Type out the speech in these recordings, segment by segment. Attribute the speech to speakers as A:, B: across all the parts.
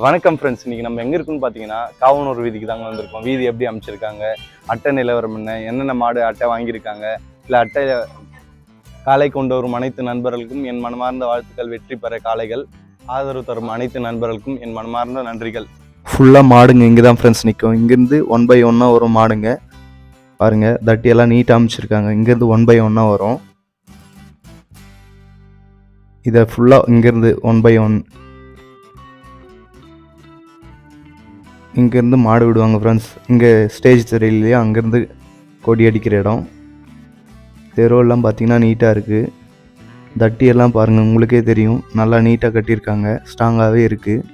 A: வணக்கம் ஃப்ரெண்ட்ஸ் இன்னைக்கு நம்ம எங்க இருக்குன்னு பார்த்தீங்கன்னா காவனூர் வீதிக்கு தாங்க வந்திருக்கோம். வீதி எப்படி அமைச்சிருக்காங்க? அட்டை நிலவரம் என்ன? என்னென்ன மாடு அட்டை வாங்கியிருக்காங்க? இல்லை அட்டை காலை கொண்டு வரும் அனைத்து நண்பர்களுக்கும் என் மனமார்ந்த வாழ்த்துக்கள் வெற்றி பெற காளைகள் ஆதரவு தரும் அனைத்து நண்பர்களுக்கும் என் மனமார்ந்த நன்றிகள்.
B: ஃபுல்லாக மாடுங்க இங்கே தான் ஃப்ரெண்ட்ஸ் நிற்கும் இங்கேருந்து ஒன் பை ஒன்னாக வரும் மாடுங்க. பாருங்க தட்டியெல்லாம் நீட்டாக அமைச்சிருக்காங்க. இங்கேருந்து ஒன் பை ஒன்னாக வரும். இதை ஃபுல்லாக இங்கேருந்து ஒன் பை ஒன் இங்கேருந்து மாடு விடுவாங்க ஃப்ரெண்ட்ஸ் இங்கே ஸ்டேஜ் தெரியலையா அங்கேருந்து கொடி அடிக்கிற இடம். தெருவெல்லாம் பார்த்திங்கன்னா நீட்டாக இருக்குது தட்டியெல்லாம் பாருங்கள் உங்களுக்கே தெரியும். நல்லா நீட்டாக கட்டியிருக்காங்க. ஸ்ட்ராங்காகவே இருக்குது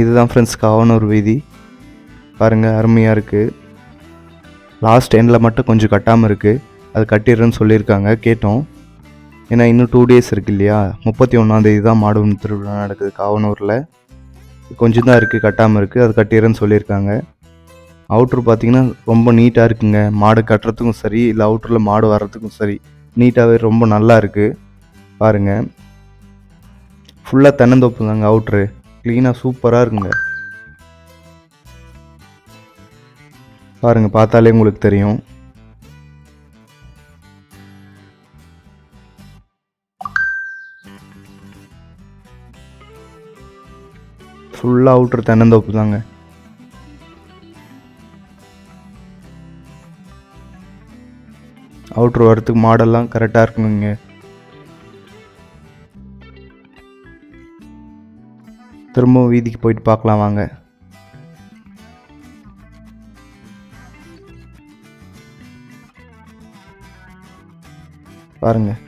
B: இதுதான் ஃப்ரெண்ட்ஸ் காவனூர் வீதி. பாருங்கள் அருமையாக இருக்குது லாஸ்ட் எண்டில் மட்டும் கொஞ்சம் கட்டாமல் இருக்குது அது கட்டிடுறேன்னு சொல்லியிருக்காங்க கேட்டோம். ஏன்னா இன்னும் டூ டேஸ் இருக்கு இல்லையா? முப்பத்தி ஒன்றாந்தேதி தான் மாடு திருவிழா நடக்குது காவனூரில். கொஞ்சம் தான் இருக்குது கட்டாமல் இருக்குது அது கட்டிடுறேன்னு சொல்லியிருக்காங்க. அவுட்ரு பார்த்தீங்கன்னா ரொம்ப நீட்டாக இருக்குங்க. மாடு கட்டுறதுக்கும் சரி இல்லை அவுட்டரில் மாடு வர்றதுக்கும் சரி நீட்டாகவே ரொம்ப நல்லா இருக்குது பாருங்கள் ஃபுல்லாக தென்னந்தோப்பு தாங்க அவுட்ரு க்ளீனாக சூப்பராக இருக்குங்க. பாருங்கள் பார்த்தாலே உங்களுக்கு தெரியும். ஃபுல்லாக அவுட்ரு தென்னந்தோப்பு தாங்க. அவுட்ரு வரத்துக்கு மாடெல்லாம் கரெக்டாக இருக்குங்க திரும்பவும் வீதிக்கு போயிட்டு பார்க்கலாம் வாங்க. பாருங்கள்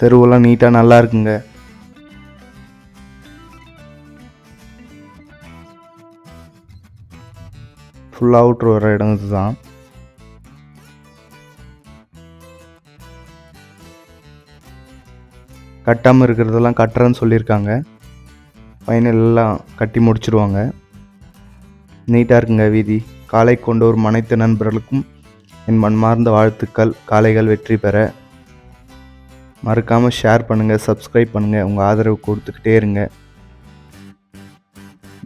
B: தெருவெல்லாம் நீட்டாக நல்லா இருக்குங்க. ஃபுல்லாக அவுட்ரு வர இடம் இதுதான் கட்டாமல் இருக்கிறதெல்லாம் கட்டுறேன்னு சொல்லியிருக்காங்க. ஃபைனல் எல்லாம் கட்டி முடிச்சிருவாங்க. நீட்டாக இருக்குங்க வீதி. காலை கொண்டு வரும் அனைத்து நண்பர்களுக்கும் என் மன்மார்ந்த வாழ்த்துக்கள். காளைகள் வெற்றி பெற. மறக்காமல் ஷேர் பண்ணுங்கள் சப்ஸ்கிரைப் பண்ணுங்கள் உங்கள் ஆதரவு கொடுத்துக்கிட்டே இருங்க.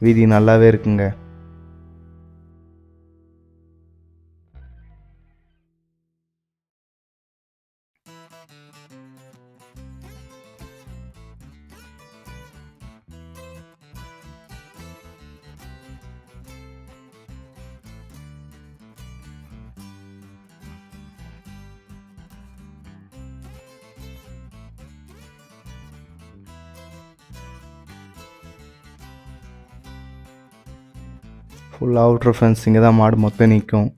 B: வீதி நல்லாவே இருக்குங்க. ஃபுல் அவுட்ரு ஃபென்ஸ் இங்கே தான் மாடு மொத்தம் நிற்கும்